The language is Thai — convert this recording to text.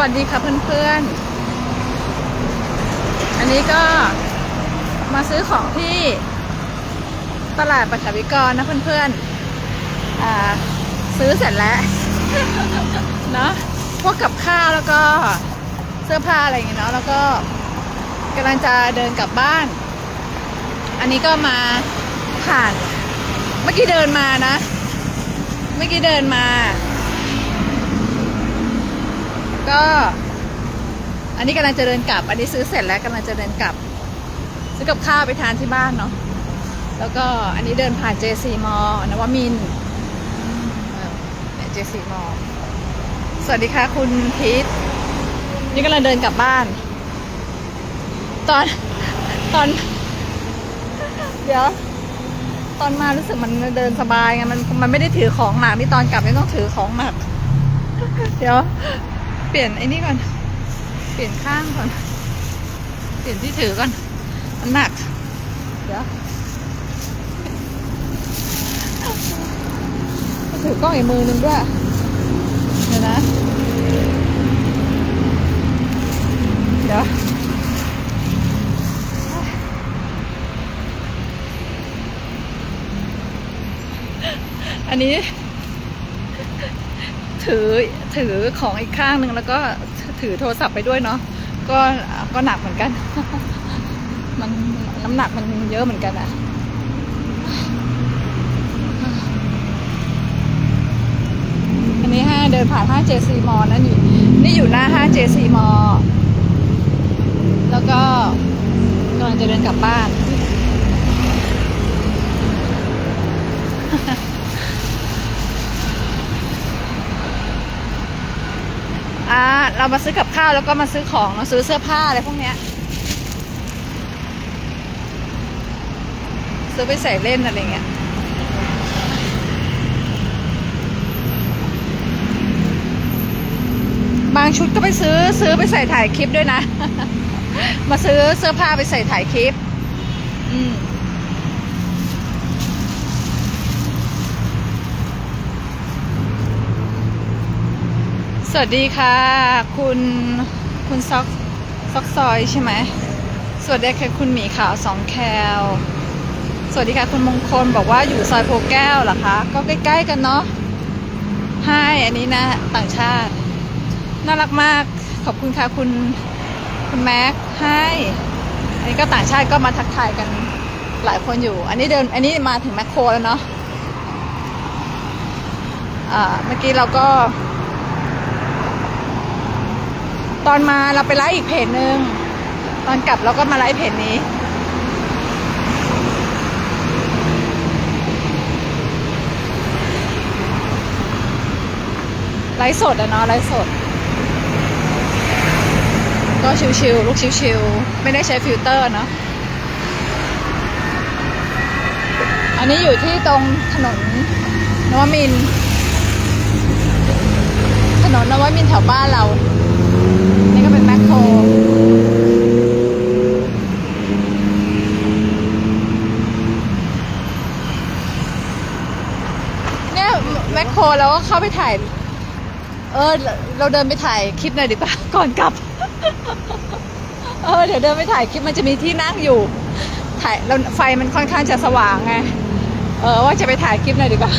วัสดีค่ะเพื่อนๆ อันนี้ก็มาซื้อของที่ตลาดประชาวิกรนะเพื่อนๆซื้อเสร็จแล้วเนาะพวกกับข้าวแล้วก็เสื้อผ้าอะไรอย่างเงี้ยเนาะแล้วก็กำลังจะเดินกลับบ้าน อันนี้ก็มาผ่าน เมื่อกี้เดินมานะ เมื่อกี้เดินมา ก็ อันนี้กำลังจะเดินกลับ อันนี้ซื้อเสร็จแล้วกำลังจะเดินกลับ ซื้อกับข้าวไปทานที่บ้านเนาะแล้วก็อันนี้เดินผ่าน JC m a l l นวมินเออเนี่ย JC m a l l สวัสดีค่ะคุณพีทนี่กำลังเดินกลับบ้าน ตอนตอน เดี๋ยว ตอนมารู้สึกมันเดินสบายไงมันมันไม่ได้ถือของหนักนี่ตอนกลับนี่ต้องถือของหนัก เดี๋ยว เปลี่ยนไอ้นี่ก่อน เปลี่ยนข้างก่อน เปลี่ยนที่ถือก่อน มันหนัก เดี๋ยวถือกล้องอีกมือนึงด้วย เดี๋ยวนะ เดี๋ยวอันนี้ ถือถือของอีกข้างหนึ่งแล้วก็ถือโทรศัพท์ไปด้วยเนาะก็ก็หนักเหมือนกัน มันน้ำหนักมันเยอะเหมือนกันอะอันนี้ห้าเดินผ่านห้า JC m นั่นอยู่นี่อยู่หน้าห้า JC m แล้วก็กำลังจะเดินกลับบ้าน อ่าเรามาซื้อกับข้าวแล้วก็มาซื้อของเราซื้อเสื้อผ้าอะไรพวกเนี้ย ซื้อไปใส่เล่นอะไรเงี้ยบางชุดก็ไปซื้อซื้อไปใส่ถ่ายคลิปด้วยนะ มาซื้อเสื้อผ้าไปใส่ถ่ายคลิป อืม สวัสดีค่ะ คุณคุณซอกซอกซอยใช่ไหมสวัสดีค่ะคุณหมีขาวสองแคลสวัสดีค่ะคุณมงคลบอกว่าอยู่ซอยโพแก้วเหรอคะ ก็ใกล้ ๆ กันเนาะให้อันนี้นะต่างชาติ น่ารักมากขอบคุณค่ะคุณคุณแม็กให้อันนี้ก็ต่างชาติก็มาทักทายกันหลายคนอยู่ อันนี้เดินอันนี้มาถึงแมคโครแล้วเนาะอ่าเมื่อกี้เราก็ ตอนมาเราไปไลฟ์อีกเพจหนึ่งตอนกลับเราก็มาไลฟ์เพจนี้ ไลฟ์สดอะเนาะไลฟ์สด ก็ชิวๆลูกชิวๆไม่ได้ใช้ฟิลเตอร์เนาะอันนี้อยู่ที่ตรงถนนนวมิน ถนนนวมินแถวบ้านเรา นี่ก็เป็นแมคโคร เนี่ย แมคโครเราก็เข้าไปถ่าย เออ เราเดินไปถ่ายคลิปหน่อยดีกว่าก่อนกลับ เออ เดี๋ยวเดินไปถ่ายคลิปมันจะมีที่นั่งอยู่ ถ่ายแล้วไฟมันค่อนข้างจะสว่างไง เออ ว่าจะไปถ่ายคลิปหน่อยดีกว่า